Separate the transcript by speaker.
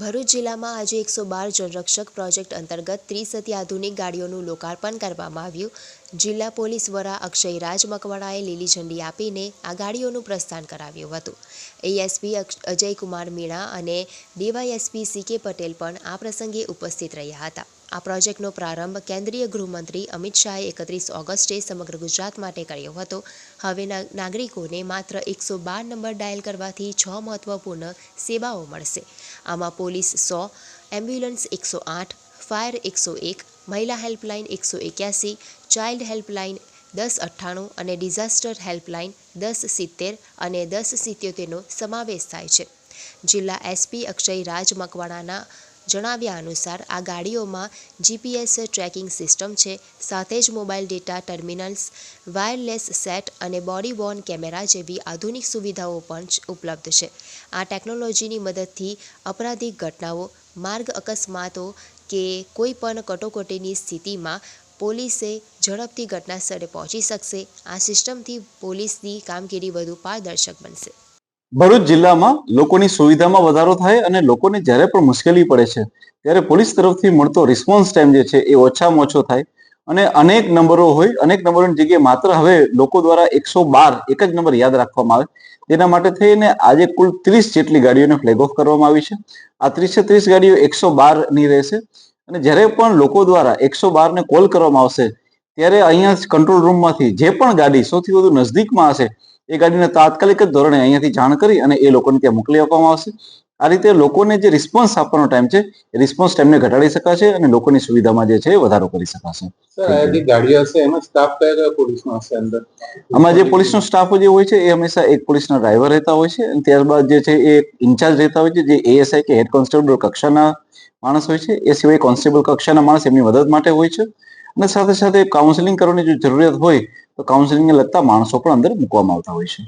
Speaker 1: ભરૂચ જિલ્લામાં આજે એકસો બાર જનરક્ષક પ્રોજેક્ટ અંતર્ગત ત્રીસ અત્યાધુનિક ગાડીઓનું લોકાર્પણ કરવામાં આવ્યું. જિલ્લા પોલીસ વડા અક્ષય રાજ મકવાણાએ લીલી ઝંડી આપીને આ ગાડીઓનું પ્રસ્થાન કરાવ્યું હતું. એએસપી અજયકુમાર મીણા અને ડીવાયએસપી સી કે પટેલ પણ આ પ્રસંગે ઉપસ્થિત રહ્યા હતા. આ પ્રોજેક્ટનો પ્રારંભ કેન્દ્રીય ગૃહમંત્રી અમિત શાહે એકત્રીસ ઓગસ્ટે સમગ્ર ગુજરાત માટે કર્યો હતો. હવે નાગરિકોને માત્ર એકસો બાર નંબર ડાયલ કરવાથી છ મહત્વપૂર્ણ સેવાઓ મળશે. આમાં પોલીસ સો, એમ્બ્યુલન્સ એકસો આઠ, ફાયર એકસો એક, મહિલા હેલ્પલાઇન એકસો એક્યાસી, ચાઇલ્ડ હેલ્પલાઇન દસ અઠ્ઠાણું અને ડિઝાસ્ટર હેલ્પલાઇન દસ સિત્તેર અને દસ સિત્યોતેરનો સમાવેશ થાય છે. જિલ્લા એસપી અક્ષય રાજ મકવાણાના જણાવ્યા અનુસાર, આ ગાડીઓમાં જીપીએસ ટ્રેકિંગ સિસ્ટમ છે, સાથે જ mobile data, terminals, wireless set અને બોડી વોર્ન કેમેરા જેવી આધુનિક સુવિધાઓ પણ ઉપલબ્ધ છે. આ ટેકનોલોજીની મદદથી અપરાધિક ઘટનાઓ, માર્ગ અકસ્માતો કે કોઈ પણ કટોકટીની સ્થિતિમાં પોલીસે ઝડપથી ઘટના સ્થળે પહોંચી શકશે. આ સિસ્ટમથી પોલીસની કામગીરી વધુ પારદર્શક બનશે.
Speaker 2: ભરૂચ જિલ્લામાં લોકોની સુવિધામાં વધારો થાય અને લોકોને જ્યારે પણ મુશ્કેલી પડે છે, ત્યારે પોલીસ તરફથી મળતો રિસ્પોન્સ ટાઈમ જે છે એ ઓછામાં ઓછો થાય અને અનેક નંબરો હોય, અનેક નંબરોની જગ્યાએ માત્ર હવે લોકો દ્વારા એકસો બાર, એક જ નંબર યાદ રાખવામાં આવે. તેના માટે થઈને આજે કુલ ત્રીસ જેટલી ગાડીઓને ફ્લેગ ઓફ કરવામાં આવી છે. આ ત્રીસે ત્રીસ ગાડીઓ એકસો બારની રહેશે અને જ્યારે પણ લોકો દ્વારા એકસો બાર ને કોલ કરવામાં આવશે, ત્યારે અહીંયા કંટ્રોલ રૂમમાંથી જે પણ ગાડી સૌથી વધુ નજદીકમાં હશે એ ગાડીને તાત્કાલિક જ ધોરણે અહીંયાથી જાણ કરી અને એ લોકોને ત્યાં મોકલી આપવામાં આવશે. આ રીતે લોકોને જે રિસ્પોન્સ આપવાનો ટાઈમ છે એ રિસ્પોન્સ ટાઈમને ઘટાડી શકાશે અને લોકોની સુવિધામાં જે છે વધારો કરી શકાશે. આમાં જે પોલીસનો સ્ટાફ જે હોય છે એ હંમેશા એક પોલીસના ડ્રાઈવર રહેતા હોય છે અને ત્યારબાદ જે છે એ ઇન્ચાર્જ રહેતા હોય છે જે એએસઆઈ કે હેડ કોન્સ્ટેબલ કક્ષાના માણસ હોય છે. એ સિવાય કોન્સ્ટેબલ કક્ષાના માણસ એમની મદદ માટે હોય છે. અને સાથે સાથે કાઉન્સેલિંગ કરવાની જો જરૂરિયાત હોય તો કાઉન્સેલિંગને લગતા માણસો પણ અંદર મૂકવામાં આવતા હોય છે.